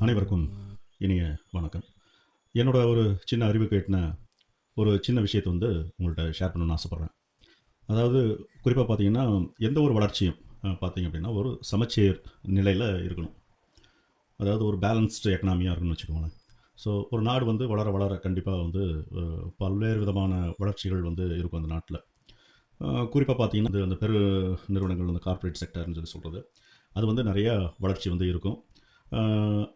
அனைவருக்கும் இனிய வணக்கம். என்னோட ஒரு சின்ன அறிவு கேட்டின ஒரு சின்ன விஷயத்தை வந்து உங்கள்கிட்ட ஷேர் பண்ணணும்னு ஆசைப்பட்றேன். அதாவது குறிப்பாக பார்த்தீங்கன்னா எந்த ஒரு வளர்ச்சியும் பார்த்தீங்க அப்படின்னா ஒரு சமச்சீர் நிலையில் இருக்கணும். அதாவது ஒரு பேலன்ஸ்டு எக்கனாமியாக இருக்குன்னு வச்சுக்கோங்களேன். ஸோ ஒரு நாடு வந்து வளர வளர கண்டிப்பாக வந்து பல்வேறு விதமான வளர்ச்சிகள் வந்து இருக்கும் அந்த நாட்டில். குறிப்பாக பார்த்தீங்கன்னா இந்த- அந்த பெரு நிறுவனங்கள் அந்த கார்ப்பரேட் செக்டர்னு சொல்லி சொல்கிறது அது வந்து நிறையா வளர்ச்சி வந்து இருக்கும்.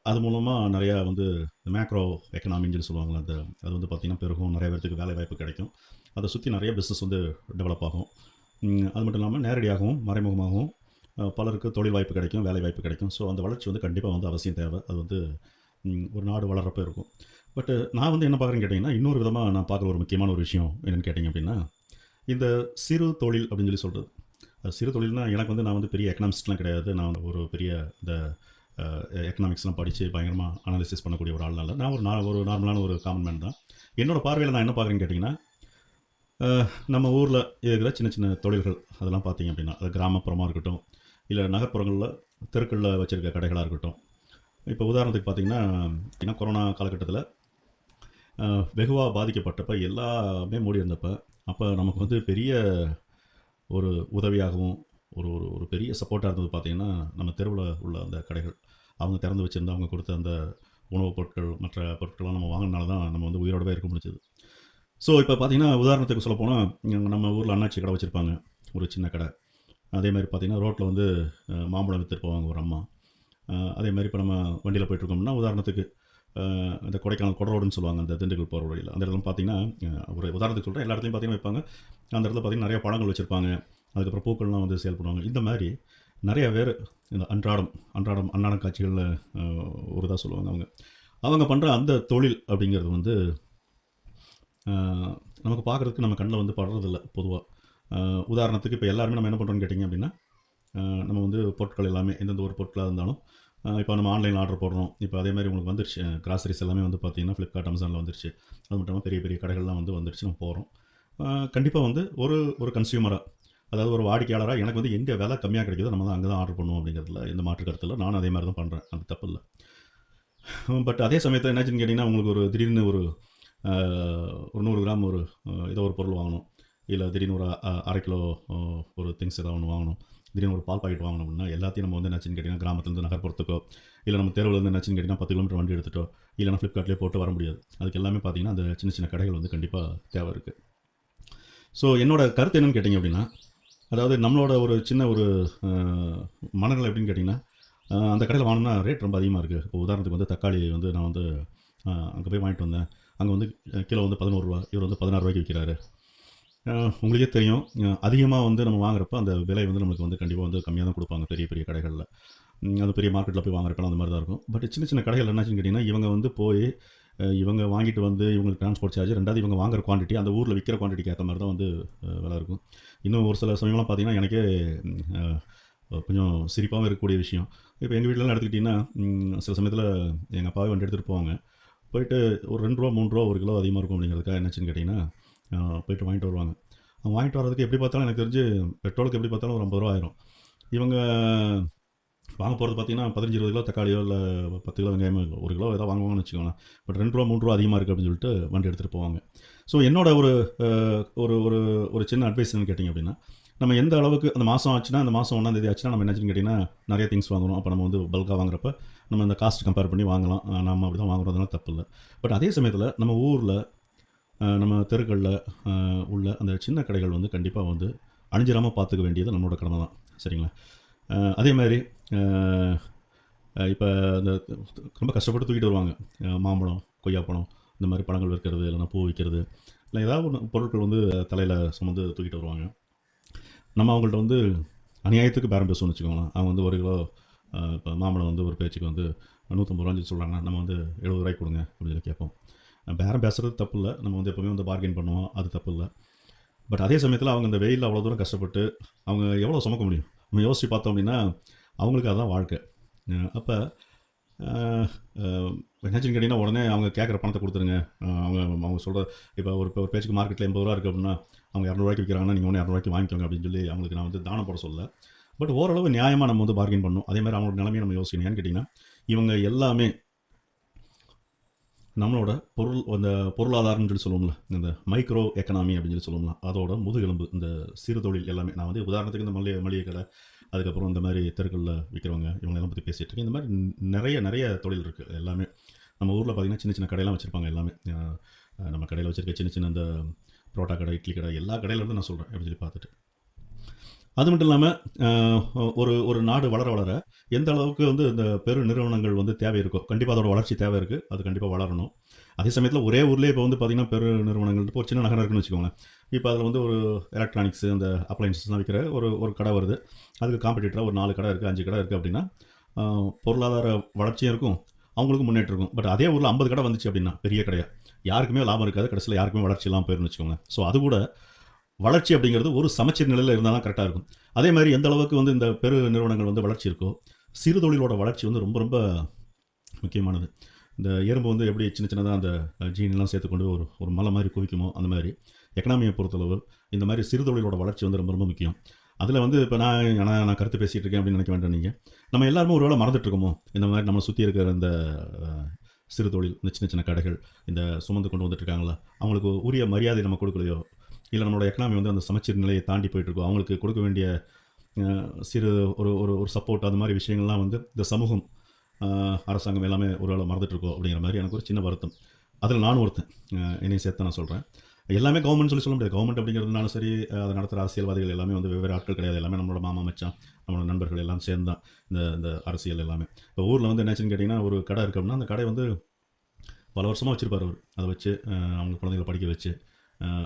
அது மூலமாக நிறையா வந்து மேக்ரோ எக்கனாமின்னு சொல்லி சொல்லுவாங்களே அந்த அது வந்து பார்த்திங்கன்னா பெருகும். நிறைய பேர்த்துக்கு வேலை வாய்ப்பு கிடைக்கும். அதை சுற்றி நிறைய பிஸ்னஸ் வந்து டெவலப் ஆகும். அது மட்டும் இல்லாமல் நேரடியாகவும் மறைமுகமாகவும் பலருக்கு தொழில் வாய்ப்பு கிடைக்கும் வேலை வாய்ப்பு கிடைக்கும். ஸோ அந்த வளர்ச்சி வந்து கண்டிப்பாக வந்து அவசியம் தேவை. அது வந்து ஒரு நாடு வளர்கிறப்ப இருக்கும். பட்டு நான் வந்து என்ன பார்க்குறேன்னு கேட்டிங்கன்னா இன்னொரு விதமாக நான் பார்க்குற ஒரு முக்கியமான ஒரு விஷயம் என்னென்னு கேட்டிங்க அப்படின்னா இந்த சிறு தொழில் அப்படின்னு சொல்லி சொல்கிறது அது சிறு தொழில்னால் எனக்கு வந்து நான் வந்து பெரிய எக்கனாமிக்ஸ்லாம் கிடையாது. நான் ஒரு பெரிய இந்த எக்கனாமிக்ஸ்லாம் படித்து பயங்கரமாக அனாலிசிஸ் பண்ணக்கூடிய ஒரு ஆள்னால. நான் ஒரு நான் ஒரு நார்மலான ஒரு காமன் மேன் தான். என்னோட பார்வையில் நான் என்ன பார்க்குறேன்னு கேட்டிங்கன்னா நம்ம ஊரில் இருக்கிற சின்ன சின்ன தொழில்கள் அதெல்லாம் பார்த்தீங்க அப்படின்னா அது கிராமப்புறமாக இருக்கட்டும் இல்லை நகர்ப்புறங்களில் தெருக்களில் வச்சுருக்க கடைகளாக இருக்கட்டும். இப்போ உதாரணத்துக்கு பார்த்தீங்கன்னா ஏன்னா கொரோனா காலகட்டத்தில் வெகுவாக பாதிக்கப்பட்டப்ப எல்லாமே மூடி இருந்தப்போ அப்போ நமக்கு வந்து பெரிய ஒரு உதவியாகவும் ஒரு ஒரு ஒரு பெரிய சப்போர்ட்டாக இருந்தது பார்த்திங்கன்னா நம்ம தெருவில் உள்ள அந்த கடைகள். அவங்க திறந்து வச்சுருந்து அவங்க கொடுத்த அந்த உணவுப் பொருட்கள் மற்ற பொருட்கள்லாம் நம்ம வாங்கினால தான் நம்ம வந்து உயிரோடவே இருக்க முடிஞ்சது. ஸோ இப்போ பார்த்தீங்கன்னா உதாரணத்துக்கு சொல்ல போனால் நம்ம ஊரில் அண்ணாச்சி கடை வச்சுருப்பாங்க ஒரு சின்ன கடை. அதே மாதிரி பார்த்தீங்கன்னா ரோட்டில் வந்து மாம்பழம் விற்றுட்டு போவாங்க ஒரு அம்மா. அதே மாதிரி இப்போ நம்ம வண்டியில் போயிட்டுருக்கோம்னா உதாரணத்துக்கு இந்த கொடைக்கானல் கொடரோடுன்னு சொல்லுவாங்க அந்த திண்டுக்கல் போகிற வழியில். அந்த இடத்துல பார்த்தீங்கன்னா ஒரு உதாரணத்துக்கு சொல்கிறேன் எல்லா இடத்துலையும் பார்த்தீங்கன்னா வைப்பாங்க. அந்த இடத்துல பார்த்தீங்கன்னா நிறைய பழங்கள் வச்சுருப்பாங்க. அதுக்கப்புறம் பூக்கள்லாம் வந்து சேல் பண்ணுவாங்க. இந்த மாதிரி நிறைய பேர் இந்த அன்றாடம் அன்றாடம் அன்றாடம் காட்சிகளில் ஒரு இதாக சொல்லுவாங்க அவங்க. அவங்க பண்ணுற அந்த தொழில் அப்படிங்கிறது வந்து நமக்கு பார்க்குறதுக்கு நம்ம கண்ணில் வந்து படுறதில்ல பொதுவாக உதாரணத்துக்கு இப்போ எல்லாருமே நம்ம என்ன பண்ணுறோம்னு கேட்டிங்க அப்படின்னா நம்ம வந்து பொருட்கள் எல்லாமே எந்தெந்த ஒரு பொருட்களாக இருந்தாலும் இப்போ நம்ம ஆன்லைனில் ஆர்டர் போடுறோம். இப்போ அதே மாதிரி உங்களுக்கு வந்துருச்சு கிராசரிஸ் எல்லாமே வந்து பார்த்தீங்கன்னா ஃப்ளிப்கார்ட் அமேசானில் வந்துருச்சு. அது மட்டும் இல்லாமல் பெரிய பெரிய கடைகள்லாம் வந்து வந்துருச்சு நம்ம போகிறோம் கண்டிப்பாக வந்து ஒரு ஒரு கன்சியூமராக அதாவது ஒரு வாடிக்கையாளராக எனக்கு வந்து எங்கே விலை கம்மியாக கிடைக்குதோ நம்ம தான் அங்கே தான் ஆர்டர் பண்ணுவோம் அப்படிங்கிறதுல இந்த மாற்று கருத்தில் நானும் அதே மாதிரி தான் பண்ணுறேன் அது தப்பு இல்லை. பட் அதே சமயத்தில் என்னாச்சுன்னு கேட்டிங்கன்னா உங்களுக்கு ஒரு திடீர்னு ஒரு ஒரு நூறு கிராம் ஒரு ஏதோ ஒரு பொருள் வாங்கணும். இல்லை திடீர்னு ஒரு அரை கிலோ ஒரு திங்ஸ் ஏதாவது ஒன்று வாங்கணும். திடீர்னு ஒரு பால் பாக்கெட் வாங்கணும் அப்படின்னா எல்லாத்தையும் நம்ம வந்து என்னாச்சுன்னு கேட்டிங்கன்னா கிராமத்துலேருந்து நகர்ப்புறத்துக்கோ இல்லை நம்ம தேர்வுலேருந்து என்னாச்சுன்னு கேட்டிங்கன்னா பத்து கிலோமீட்டர் வண்டி எடுத்துட்டோ இல்லைனா ஃப்ளிப்கார்ட்லேயே போட்டு வர முடியாது. அதுக்கு எல்லாமே பார்த்தீங்கன்னா அந்த சின்ன சின்ன கடைகள் வந்து கண்டிப்பாக தேவை இருக்குது ஸோ என்னோட கருத்து என்னென்னு கேட்டிங்க அப்படின்னா அதாவது நம்மளோட ஒரு சின்ன ஒரு மனநிலை எப்படின்னு கேட்டிங்கன்னா அந்த கடையில் வாங்கினா ரேட் ரொம்ப அதிகமாக இருக்குது இப்போ உதாரணத்துக்கு வந்து தக்காளி வந்து நான் வந்து அங்கே போய் வாங்கிட்டு வந்தேன். அங்கே வந்து கிலோ வந்து பதினோரு ரூபா இவர் வந்து பதினாறு ரூபாய்க்கு விற்கிறாரு உங்களுக்கே தெரியும் அதிகமாக வந்து நம்ம வாங்குறப்ப அந்த விலை வந்து நம்மளுக்கு வந்து கண்டிப்பாக வந்து கம்மியாக தான் கொடுப்பாங்க பெரிய பெரிய கடைகளில். அது பெரிய மார்க்கெட்டில் போய் வாங்குறப்பெல்லாம் அந்த மாதிரி தான் இருக்கும். பட் சின்ன சின்ன கடைகள் என்னாச்சுன்னு கேட்டிங்கன்னா இவங்க வந்து போய் இவங்க வாங்கிட்டு வந்து இவங்களுக்கு டிரான்ஸ்போர்ட் சார்ஜ் ரெண்டாவது இவங்க வாங்குற குவான்டிட்டி அந்த ஊரில் விற்கிற குவான்டிட்டிக்கு ஏற்ற மாதிரி தான் வந்து விலை இருக்கும். இன்னும் ஒரு சில சமயம்லாம் பார்த்தீங்கன்னா எனக்கே கொஞ்சம் சிரிப்பாகவும் இருக்கக்கூடிய விஷயம். இப்போ எங்கள் வீட்டிலலாம் எடுத்துக்கிட்டிங்கன்னா சில சமயத்தில் எங்கள் அப்பாவே வண்டி எடுத்துகிட்டு போவாங்க. போயிட்டு ஒரு ரெண்டு ரூபா மூணு ரூபா ஒரு கிலோ அதிகமாக இருக்கும் அப்படிங்கிறதுக்காக என்னச்சுன்னு கேட்டிங்கன்னா போயிட்டு வாங்கிட்டு வருவாங்க. அவங்க வாங்கிட்டு வரதுக்கு எப்படி பார்த்தாலும் எனக்கு தெரிஞ்சு பெட்ரோலுக்கு எப்படி பார்த்தாலும் ஒரு ஐம்பது ரூபா ஆயிரும். இவங்க வாங்க போகிறது பார்த்தீங்கன்னா பதினஞ்சு இருபது கிலோ தக்காளியோ இல்லை பத்து கிலோ வெங்காயமோ இல்லை ஒரு கிலோ ஏதாவது வாங்குவாங்கன்னு வச்சுக்கோங்களேன் பட் ரெண்டு ரூபா மூணு ரூபா அதிகமாக இருக்குது அப்படின்னு சொல்லிட்டு வண்டி எடுத்துகிட்டு போவாங்க. ஸோ என்னோட ஒரு ஒரு ஒரு ஒரு சின்ன அட்வைஸ் என்னன்னு கேட்டிங்க அப்படின்னா நம்ம எந்த அளவுக்கு அந்த மாதம் ஆச்சுன்னா அந்த மாதம் ஒன்றாம் தேதி ஆச்சுன்னா நம்ம என்னச்சுன்னு கேட்டிங்கன்னா நிறைய திங்ஸ் வாங்கணும். அப்போ நம்ம வந்து பல்காக வாங்குறப்ப நம்ம அந்த காஸ்ட் கம்பேர் பண்ணி வாங்கலாம். நம்ம அப்படி தான் வாங்குறதுனால தப்பு இல்லை. பட் அதே சமயத்தில் நம்ம ஊரில் நம்ம தெருக்களில் உள்ள அந்த சின்ன கடைகள் வந்து கண்டிப்பாக வந்து அணிஞ்சிராமல் பார்த்துக்க வேண்டியது நம்மளோட கடமை தான். சரிங்களா? அதே மாதிரி இப்போ அந்த ரொம்ப கஷ்டப்பட்டு தூக்கிட்டு வருவாங்க. மாம்பழம் கொய்யாப்பழம் இந்த மாதிரி பழங்கள் விற்கிறது இல்லைன்னா பூ வைக்கிறது இல்லை ஏதாவது ஒன்று பொருட்கள் வந்து தலையில் சுமந்து தூக்கிட்டு வருவாங்க. நம்ம அவங்கள்ட்ட வந்து அநியாயத்துக்கு பேரம் பேசணும்னு வச்சுக்கோங்களேன். அவங்க வந்து ஒரு கிலோ இப்போ மாம்பழம் வந்து ஒரு பேச்சுக்கு வந்து நூற்றம்பது ரூபான்னு சொல்கிறாங்கன்னா நம்ம வந்து எழுபது ரூபாய்க்கு கொடுங்க அப்படின்னு சொல்லி கேட்போம். பேரம் பேசுகிறது தப்பு இல்லை. நம்ம வந்து எப்போவுமே வந்து பார்கெயின் பண்ணுவோம். அது தப்பு இல்லை. பட் அதே சமயத்தில் அவங்க இந்த வெயிலில் அவ்வளோ தூரம் கஷ்டப்பட்டு அவங்க எவ்வளோ சுமக்க முடியும்? நம்ம யோசித்து பார்த்தோம் அப்படின்னா அவங்களுக்கு அதுதான் வாழ்க்கை. அப்போ என்னாச்சுன்னு கேட்டிங்கன்னா உடனே அவங்க கேட்குற பணத்தை கொடுத்துருங்க. அவங்க அவங்க சொல்கிற இப்போ ஒரு இப்போ ஒரு பேச்சுக்கு மார்க்கெட்டில் எண்பது ரூபா இருக்குது அப்படின்னா அவங்க இரநூறுவாய்க்கு விற்கிறாங்கன்னா நீங்கள் ஒன்று இரநூறுவாய்க்கு வாங்கிக்கோங்க அப்படின்னு சொல்லி அவங்களுக்கு நான் வந்து தானம் போட சொல்ல பட் ஓரளவு நியாயமாக நம்ம வந்து பார்க்கிங் பண்ணணும் அதே மாதிரி அவங்களோட நிலைமையை நம்ம யோசிக்கணும். ஏன்னு கேட்டிங்கன்னா இவங்க எல்லாமே நம்மளோட பொருள் அந்த பொருளாதாரம்னு சொல்லி சொல்லுவோம்ல இந்த மைக்ரோ எக்கனாமி அப்படின்னு சொல்லி சொல்லுவோம்ல அதோட முதுகெலும்பு இந்த சிறு தொழில் எல்லாமே நான் வந்து உதாரணத்துக்கு இந்த மளிகை மளிகை கடை அதுக்கப்புறம் இந்த மாதிரி தெருக்களில் விற்கிறவங்க இவங்க எல்லாம் பற்றி பேசிகிட்டு இருக்கேன். இந்த மாதிரி நிறைய நிறைய தொழில் இருக்குது எல்லாமே. நம்ம ஊரில் பார்த்தீங்கன்னா சின்ன சின்ன கடையெல்லாம் வச்சுருப்பாங்க எல்லாமே. நம்ம கடையில் வச்சுருக்க சின்ன சின்ன இந்த புரோட்டா கடை இட்லி கடை எல்லா கடையிலேருந்து நான் சொல்கிறேன் அப்படின்னு சொல்லி பார்த்துட்டு. அது மட்டும் இல்லாமல் ஒரு ஒரு நாடு வளர வளர எந்த அளவுக்கு வந்து இந்த பெரு நிறுவனங்கள் வந்து தேவை இருக்கோ கண்டிப்பாக அதோட வளர்ச்சி தேவை இருக்குது அது கண்டிப்பாக வளரணும். அதே சமயத்தில் ஒரே ஊர்லேயே இப்போ வந்து பார்த்திங்கன்னா பெரு நிறுவனங்கள் இப்போ ஒரு சின்ன நகரம் இருக்குன்னு வச்சுக்கோங்களேன். இப்போ அதில் வந்து ஒரு எலக்ட்ரானிக்ஸ் அந்த அப்ளைன்சஸ்லாம் விற்கிற ஒரு ஒரு கடை வருது. அதுக்கு காம்படிட்டராக ஒரு நாலு கடை இருக்குது அஞ்சு கடை இருக்குது அப்படின்னா பொருளாதார வளர்ச்சியும் இருக்கும் அவங்களுக்கும் முன்னேற்றம் இருக்கும். பட் அதே ஊரில் ஐம்பது கடை வந்துச்சு அப்படின்னா பெரிய கடையா. யாருக்குமே லாபம் இருக்காது கடைசியில் யாருக்குமே வளர்ச்சி இல்லாமல் போயிருன்னு ஸோ அது கூட வளர்ச்சி அப்படிங்கிறது ஒரு சமச்சீர் நிலையில் இருந்தால் தான் கரெக்டாக இருக்கும். அதே மாதிரி எந்த அளவுக்கு வந்து இந்த பெரு நிறுவனங்கள் வந்து வளர்ச்சி இருக்கோ சிறு தொழிலோட வளர்ச்சி வந்து ரொம்ப ரொம்ப முக்கியமானது. இந்த எறும்பு வந்து எப்படி சின்ன சின்னதாக அந்த ஜீனெலாம் சேர்த்துக்கொண்டு ஒரு ஒரு மலை மாதிரி குவிக்குமோ அந்த மாதிரி. எக்கனாமியை பொறுத்தளவு இந்த மாதிரி சிறு தொழிலோட வளர்ச்சி வந்து ரொம்ப ரொம்ப முக்கியம். அதில் வந்து இப்போ நான் நான் நான் கருத்து பேசிகிட்டு இருக்கேன் அப்படின்னு நினைக்க வேண்டாம் நீங்கள் நம்ம எல்லாருமே ஒரு வேளை மறந்துட்டுருக்கோமோ இந்த மாதிரி நம்மளை சுற்றி இருக்கிற இந்த சிறு தொழில் இந்த சின்ன சின்ன கடைகள் இந்த சுமந்து கொண்டு வந்துட்டுருக்காங்களா அவங்களுக்கு உரிய மரியாதை நம்ம கொடுக்கலையோ இல்லை நம்மளோட எக்கனாமி வந்து அந்த சமச்சீர் நிலையை தாண்டி போயிட்டு இருக்கோம் அவங்களுக்கு கொடுக்க வேண்டிய சிறு ஒரு ஒரு ஒரு சப்போர்ட் அது மாதிரி விஷயங்கள்லாம் வந்து இந்த சமூகம் அரசாங்கம் எல்லாமே ஒரு வேளை மறந்துட்டுருக்கோம் அப்படிங்கிற மாதிரி எனக்கு ஒரு சின்ன வருத்தம். அதில் நானும் ஒருத்தன். என்னையும் சேர்த்து நான் சொல்கிறேன் எல்லாமே கவர்மெண்ட் சொல்லி சொல்ல முடியாது. கவர்மெண்ட் அப்படிங்கிறதுனாலும் சரி அதை நடத்துகிற அரசியல்வாதிகள் எல்லாமே வந்து வெவ்வேறு ஆட்கள் கிடையாது. எல்லாமே நம்மளோட மாமா மச்சான் நம்மளோட நண்பர்கள் எல்லாம் சேர்ந்து தான் இந்த இந்த அரசியல் எல்லாமே. இப்போ ஊரில் வந்து என்னாச்சுன்னு கேட்டிங்கன்னா ஒரு கடை இருக்கு அப்படின்னா அந்த கடை வந்து பல வருஷமாக வச்சுருப்பார் அவர். அதை வச்சு அவங்க குழந்தைகளை படிக்க வச்சு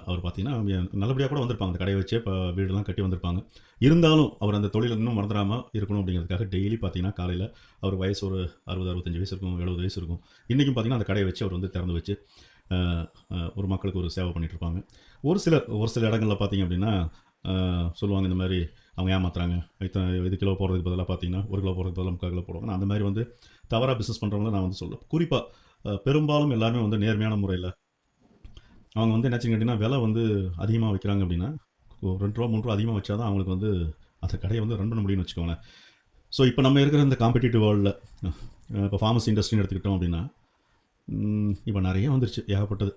அவர் பார்த்தீங்கன்னா நல்லபடியாக கூட வந்திருப்பாங்க. அந்த கடையை வச்சு இப்போ வீடெல்லாம் கட்டி வந்திருப்பாங்க. இருந்தாலும் அவர் அந்த தொழில் இன்னும் மறந்துடாமல் இருக்கணும் அப்படிங்கிறதுக்காக டெய்லி பார்த்தீங்கன்னா காலையில் அவர் வயசு ஒரு அறுபது அறுபத்தஞ்சு வயசு இருக்கும் எழுபது வயசு இருக்கும். இன்றைக்கும் பார்த்தீங்கன்னா அந்த கடையை வச்சு அவர் வந்து திறந்து வச்சு ஒரு மக்களுக்கு ஒரு சேவை பண்ணிகிட்ருப்பாங்க இருப்பாங்க. ஒரு சில ஒரு சில இடங்களில் பார்த்தீங்க அப்படின்னா சொல்லுவாங்க இந்த மாதிரி அவங்க ஏமாத்துறாங்க. இத்தனை இது கிலோ போகிறதுக்கு பதிலாக பார்த்தீங்கன்னா ஒரு கிலோ போகிறதுக்கு பதிலாக முக்கால் கிலோ போடுவாங்க. அந்த மாதிரி வந்து தவறாக பிஸ்னஸ் பண்ணுறவங்கள நான் வந்து சொல்லுவேன் குறிப்பாக பெரும்பாலும் எல்லாருமே வந்து நேர்மையான முறையில் அவங்க வந்து என்னாச்சுன்னு கேட்டிங்கன்னா விலை வந்து அதிகமாக வைக்கிறாங்க அப்படின்னா ஒரு ரெண்டு ரூபா மூணு ரூபா அதிகமாக வச்சா தான் அவங்களுக்கு வந்து அந்த கடையை வந்து ரன் பண்ண முடியும்னு வச்சுக்கோங்களேன். ஸோ இப்போ நம்ம இருக்கிற இந்த காம்படிட்டிவ் வேர்ல்டில் இப்போ ஃபார்மசி இண்டஸ்ட்ரின்னு எடுத்துக்கிட்டோம் அப்படின்னா இப்போ நிறைய வந்துருச்சு ஏகப்பட்டது.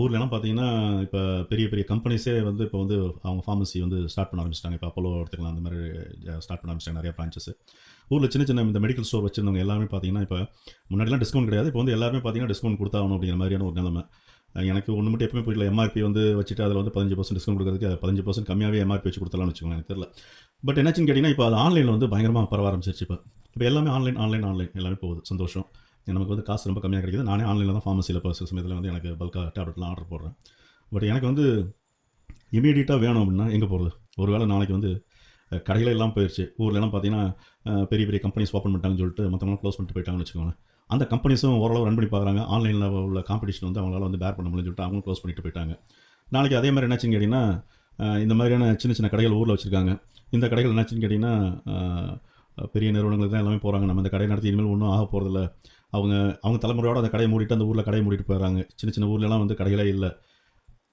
ஊர்லலாம் பார்த்தீங்கன்னா இப்போ பெரிய பெரிய கம்பெனிஸே வந்து இப்போ வந்து அவங்க ஃபார்மசி வந்து ஸ்டார்ட் பண்ண ஆரம்பிச்சிட்டாங்க. இப்போ அப்போலோ எடுத்துக்கலாம் அந்த மாதிரி ஸ்டார்ட் பண்ண ஆரம்பிச்சிட்டாங்க நிறைய பிரான்ச்சஸ் ஊரில் சின்ன சின்ன இந்த மெடிக்கல் ஸ்டோர் வச்சிருந்தவங்க எல்லாமே பார்த்தீங்கன்னா இப்போ முன்னாடிலாம் டிஸ்கவுண்ட் கிடையாது இப்போ வந்து எல்லாருமே பார்த்தீங்கன்னா டிஸ்கவுண்ட் கொடுத்தாகணும் அப்படிங்கிற மாதிரியான ஒரு நிலைமை. எனக்கு ஒன்று மட்டும் எப்பவுமே புரியல. எம்ஆர்பி வந்து வச்சுட்டு அதில் வந்து பதினஞ்சு பர்சன்ட் டிஸ்கவுண்ட் கொடுக்குறதுக்கு பதினஞ்சு பர்சன்ட் கம்மியாகவே எம்ஆர்பி வச்சு கொடுத்தலாம்னு வச்சுக்கோங்க எனக்கு தெரியல. பட் என்னாச்சுன்னு கேட்டிங்கன்னா இப்போ அது ஆன்லைனில் வந்து பயங்கரமாக பரவ ஆரம்பிச்சிருச்சு இப்போ. இப்போ எல்லாமே ஆன்லைன் ஆன்லைன் ஆன்லைன் எல்லாமே போகுது. சந்தோஷம். நமக்கு வந்து காசு ரொம்ப கம்மியாக கிடைக்குது. நானே ஆன்லைனில் தான் ஃபார்மசியில் இப்போ சில சமயத்தில் வந்து எனக்கு பல்காக டேப்லெட்லாம் ஆர்டர் போடுறேன். பட் எனக்கு வந்து இமீடியட்டாக வேணும் அப்படின்னா எங்கே போகிறது ஒரு வேளை நாளைக்கு வந்து அஹ், கடையில எல்லாம் போயிடுச்சு ஊர்லலாம் பார்த்தீங்கன்னா பெரிய பெரிய கம்பெனிஸ் ஓப்பன் பண்ணிட்டாங்கன்னு சொல்லிட்டு மொத்தமாக க்ளோஸ் பண்ணிட்டு போயிட்டாங்கன்னு வச்சுக்கோங்க அந்த கம்பெனிஸும் ஓரளவு ரன் பண்ணி பார்க்குறாங்க. ஆன்லைனில் உள்ள காம்படிஷன் வந்து அவங்களால வந்து பேர் பண்ண முடியும்னு சொல்லிட்டு அவங்களும் க்ளோஸ் பண்ணிட்டு போயிட்டாங்க. நாளைக்கு அதே மாதிரி என்னாச்சுன்னு கேட்டிங்கன்னா இந்த மாதிரியான சின்ன சின்ன கடைகள் ஊரில் வச்சுருக்காங்க. இந்த கடைகள் என்னாச்சுன்னு கேட்டிங்கன்னா பெரிய நிறுவனங்களுக்கு தான் எல்லாமே போகிறாங்க நம்ம இந்த கடையை நடத்தி இனிமேல் ஒன்றும் ஆக போகிறதில்ல அவங்க அவங்க தலைமுறையோட அந்த கடையை மூடிட்டு அந்த ஊரில் கடையை மூடிட்டு போயிடறாங்க. சின்ன சின்ன ஊர்லலாம் வந்து கடைகளே இல்லை.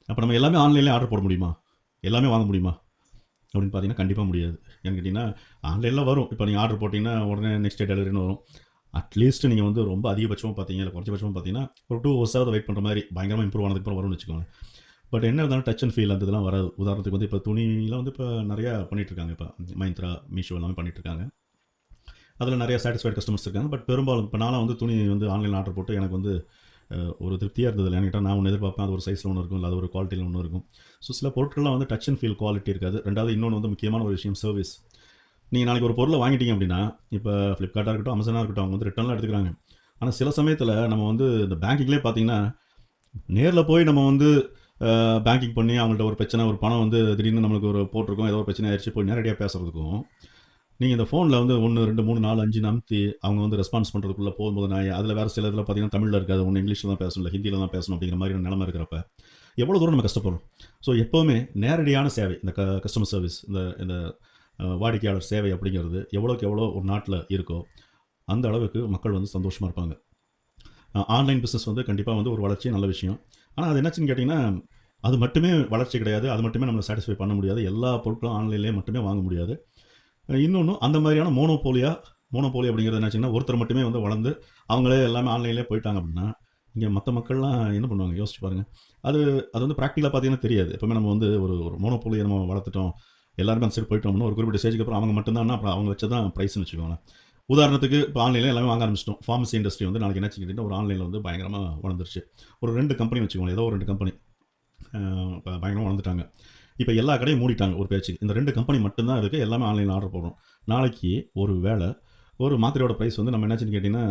அப்போ நம்ம எல்லாமே ஆன்லைன்லேயே ஆர்டர் போட முடியுமா? எல்லாமே வாங்க முடியுமா? அப்படின்னு பார்த்தீங்கன்னா கண்டிப்பாக முடியாது. ஏன்னு கேட்டிங்கன்னா ஆன்லைனில் வரும். இப்போ நீங்கள் ஆர்டர் போட்டிங்கன்னா உடனே நெக்ஸ்ட் டே டெலிவரின்னு வரும். அட்லீஸ்ட் நீங்கள் வந்து ரொம்ப அதிகபட்சமாக பார்த்தீங்க இல்லை குறைஞ்சபட்சமாக பார்த்தீங்கன்னா ஒரு டூ ஹவர்ஸாவது வெயிட் பண்ணுற மாதிரி பயங்கரமாக இம்ப்ரூவ் ஆனதுக்கு அப்புறம் வரும்னு வச்சுக்கோங்க. பட் என்ன இருந்தாலும் டச் அண்ட் ஃபீல் அந்த இதெல்லாம் வராது. உதாரணத்துக்கு வந்து இப்போ துணிலாம் வந்து இப்போ நிறையா பண்ணிகிட்ருக்காங்க இருக்காங்க இப்போ. மைந்த்ரா மீஷோ எல்லாமே பண்ணிட்டு இருக்காங்க. அதில் நிறைய சாட்டிஸ்ஃபைட் கஸ்டமர்ஸ் இருக்காங்க. பட் பெரும்பாலும் இப்போ நானும் வந்து துணி வந்து ஆன்லைன் ஆர்டர் போட்டு எனக்கு வந்து ஒரு திருப்தியாக இருந்தது இல்லை என்கிட்ட நான் ஒன்று எதிர்பார்ப்பேன். அது ஒரு சைஸில் ஒன்று இருக்கும் இல்லை அது ஒரு குவாலிட்டியில் ஒன்று இருக்கும். ஸோ சில பொருட்கள்லாம் வந்து டச் அண்ட் ஃபீல் குவாலிட்டி இருக்காது. ரெண்டாவது இன்னொன்று வந்து முக்கியமான ஒரு விஷயம் சர்வீஸ் நீங்கள் நாளைக்கு ஒரு பொருளை வாங்கிட்டீங்க அப்படின்னா இப்போ ஃப்ளிப்கார்ட்டாக இருக்கட்டும் அமேசானாக இருக்கட்டும் அவங்க வந்து ரிட்டர்ன்லாம் எடுத்துக்கிறாங்க. ஆனால் சில சமயத்தில் நம்ம வந்து இந்த பேங்கிங்லேயே பார்த்தீங்கன்னா நேரில் போய் நம்ம வந்து பேங்கிங் பண்ணி அவங்கள்ட்ட ஒரு பிரச்சனை ஒரு பணம் வந்து திடீர்னு நம்மளுக்கு ஒரு போட்டிருக்கோம் ஏதோ ஒரு பிரச்சனை ஆயிடுச்சு போய் நேரடியாக பேசுகிறதுக்கும் நீங்கள் இந்த ஃபோனில் வந்து ஒன்று ரெண்டு மூணு நாலு அஞ்சு நம்பி அவங்க வந்து ரெஸ்பான்ஸ் பண்ணுறதுக்குள்ளே போகும்போது நான் அதில் வேறு சில இதில் பார்த்தீங்கன்னா தமிழில் இருக்காது ஒன்று இங்கிலீஷில் தான் பேசணும் இல்லை ஹிந்தியில் தான் பேசணும் அப்படிங்கிற மாதிரி நிலமை இருக்கிறப்ப எவ்வளோ தூரம் நம்ம கஷ்டப்படுறோம்? ஸோ எப்போவுமே நேரடியான சேவை இந்த க கஸ்டமர் சர்வீஸ் இந்த இந்த வாடிக்கையாளர் சேவை அப்படிங்கிறது எவ்வளோக்கு எவ்வளோ ஒரு நாட்டில் இருக்கோ அந்த அளவுக்கு மக்கள் வந்து சந்தோஷமாக இருப்பாங்க. ஆன்லைன் பிஸ்னஸ் வந்து கண்டிப்பாக வந்து ஒரு வளர்ச்சி நல்ல விஷயம். ஆனால் அது என்னாச்சுன்னு கேட்டிங்கன்னா அது மட்டுமே வளர்ச்சி கிடையாது. அது மட்டுமே நம்மளை சாட்டிஸ்ஃபை பண்ண முடியாது. எல்லா பொருட்களும் ஆன்லைன்லேயே மட்டுமே வாங்க முடியாது. இன்னொன்று அந்த மாதிரியான மோனோபோலியா மோனோபோலி அப்படிங்கிறது என்னாச்சுன்னா ஒருத்தர் மட்டுமே வந்து வளர்ந்து அவங்களே எல்லாமே ஆன்லைன்லேயே போயிட்டாங்க அப்படின்னா இங்கே மற்ற மக்கள்லாம் என்ன பண்ணுவாங்க? யோசிச்சு பாருங்கள் அது அது வந்து ப்ராக்டிக்கலாக பார்த்தீங்கன்னா தெரியாது. எப்பவுமே நம்ம வந்து ஒரு ஒரு மோனோபோலியை நம்ம வளர்த்துட்டோம். எல்லாருமே அந்த சைடு போயிட்டோம்னா ஒரு குறிப்பிட்ட ஸ்டேஜுக்கு அப்புறம் அவங்க மட்டும்தான்? அப்புறம் அவங்க வச்சு தான் ப்ரைஸ்னு வச்சுக்கோங்களேன். உதாரணத்துக்கு இப்போ ஆன்லைனில் எல்லாமே வாங்க ஆரம்பிச்சிட்டோம். ஃபார்மசி இண்டஸ்ட்ரி வந்து நாளைக்கு என்ன கேட்டிங்கன்னா ஒரு ஆன்லைனில் வந்து பயங்கரமாக வளர்ந்துருச்சு. ஒரு ரெண்டு கம்பெனி வச்சுக்கோங்களேன். ஏதோ ஒரு ரெண்டு கம்பெனி இப்போ பயங்கரமாக வளர்ந்துட்டாங்க. இப்போ எல்லா கடையும் மூடிட்டாங்க ஒரு பேச்சு. இந்த ரெண்டு கம்பெனி மட்டும்தான் இருக்குது எல்லாமே ஆன்லைனில் ஆர்டர் போடுறோம். நாளைக்கு ஒரு வேளை ஒரு மாத்திரையோட ப்ரைஸ் வந்து நம்ம என்னாச்சுன்னு கேட்டிங்கன்னா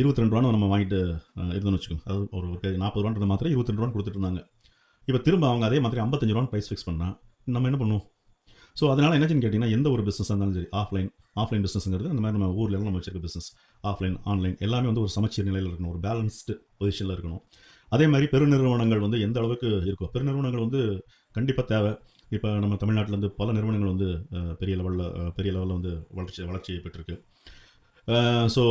இருபத்தி ரெண்டு ரூபான்னு நம்ம வாங்கிட்டு இருந்தோன்னு இருந்தோம்னு வச்சுக்கோங்க. அதாவது ஒரு ஒரு நாற்பது ரூபான்றது மாத்திரை இருபத்தி ரெண்டு ரூபான்னு கொடுத்துட்டு இருந்தாங்க. இப்போ திரும்ப அவங்க அதே மாதிரி ஐம்பத்தஞ்சு ரூபான்னு ப்ரைஸ் ஃபிக்ஸ் பண்ணால் நம்ம என்ன பண்ணுவோம்? ஸோ அதனால் என்னாச்சுன்னு கேட்டிங்கன்னா எந்த ஒரு பிஸ்னஸ் இருந்தாலும் சரி ஆஃப்லைன் ஆஃப்லைன் பிஸ்னஸ்ங்கிறது அந்த மாதிரி நம்ம ஊரில் எல்லாம் நம்ம வச்சிருக்க பிஸ்னஸ் ஆஃப்லைன் ஆன்லைன் எல்லாமே வந்து ஒரு சமச்சீர் நிலையில் இருக்கணும் ஒரு பேலன்ஸ்டு பொசிஷனில் இருக்கணும். அதே மாதிரி பெருநிறுவனங்கள் வந்து எந்த அளவுக்கு இருக்கோ பெருநிறுவனங்கள் வந்து கண்டிப்பாக தேவை. இப்போ நம்ம தமிழ்நாட்டிலேருந்து பல நிறுவனங்கள் வந்து பெரிய லெவலில் பெரிய லெவலில் வந்து வளர்ச்சி வளர்ச்சி பெற்றிருக்கு. ஸோ